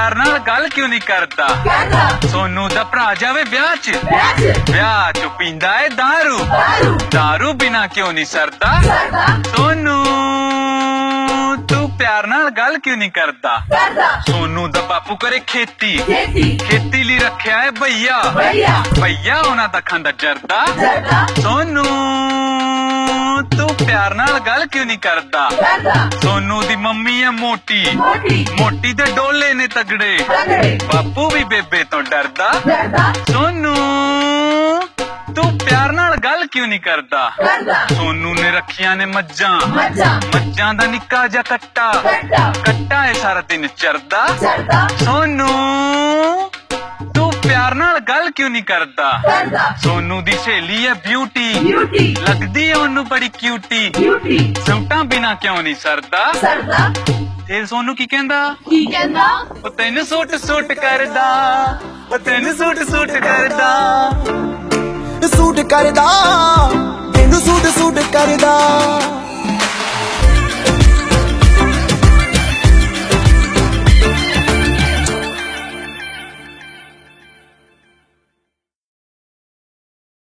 ਸੋਨੂ ਤੂੰ ਪਿਆਰ ਨਾਲ ਗੱਲ ਕਿਉਂ ਨਹੀਂ ਕਰਦਾ ਕਰਦਾ ਸੋਨੂ ਦਾ ਭਰਾ ਜਾਵੇ ਵਿਆਹ 'ਚ ਵਿਆਹ ਵਿਆਹ 'ਚ ਪੀਂਦਾ ਏ दारू ਦਾਰੂ दारू ਬਿਨਾ ਕਿਉਂ ਨਹੀਂ ਸਰਦਾ ਕਰਦਾ ਸੋਨੂ ਤੂੰ ਪਿਆਰ ਨਾਲ ਗੱਲ ਕਿਉਂ ਨਹੀਂ ਕਰਦਾ ਕਰਦਾ ਸੋਨੂ ਦਾ ਬਾਪੂ ਕਰੇ ਖੇਤੀ ਖੇਤੀ ਖੇਤੀ ਲਈ ਰੱਖਿਆ ਏ ਭਈਆ ਭਈਆ ਭਈਆ ਉਹਨਾਂ ਦਾ ਖਾਂਦਾ ਜਰਦਾ ਕਰਦਾ ਸੋਨੂ ਤੂੰ ਪਿਆਰ ਨਾਲ ਗੱਲ ਕਿਉਂ ਨਹੀਂ ਕਰਦਾ? ਸੋਨੂ ਦੀ ਮੰਮੀ ਹੈ ਮੋਟੀ। ਮੋਟੀ। ਤੇ ਡੋਲੇ ਨੇ ਤਗੜੇ। ਬਾਪੂ ਵੀ ਬੇਬੇ ਤੋਂ ਡਰਦਾ। ਸੋਨੂ ਤੂੰ ਪਿਆਰ ਨਾਲ ਗੱਲ ਕਿਉਂ ਨਹੀਂ ਕਰਦਾ? ਸੋਨੂ ਨੇ ਰੱਖੀਆਂ ਨੇ ਮੱਝਾਂ। ਮੱਝਾਂ। ਮੱਝਾਂ ਦਾ ਨਿੱਕਾ ਜਿਹਾ ਕੱਟਾ। ਕੱਟਾ। ਹੈ ਸਾਰਾ ਦਿਨ ਚਰਦਾ। ਸੋਨੂ ਗੱਲ ਕਿਉਂ ਨਹੀਂ ਕਰਦਾ? ਕਰਦਾ। ਸੋਨੂ ਦੀ ਸਹੇਲੀ ਹੈ ਬਿਊਟੀ ਲੱਗਦੀ ਹੈ ਉਹਨੂੰ ਬੜੀ ਕਿਊਟੀ ਸੂਟਾਂ ਬਿਨਾ ਕਿਉਂ ਨਹੀਂ ਸਰਦਾ? ਤੇ ਸੋਨੂ ਕੀ ਕਹਿੰਦਾ? ਕੀ ਕਹਿੰਦਾ? ਉਹ ਤੈਨੂੰ ਸੂਟ ਸੂਟ ਕਰਦਾ। ਉਹ ਤੈਨੂੰ ਸੂਟ ਸੂਟ ਕਰਦਾ। ਸੂਟ ਕਰਦਾ।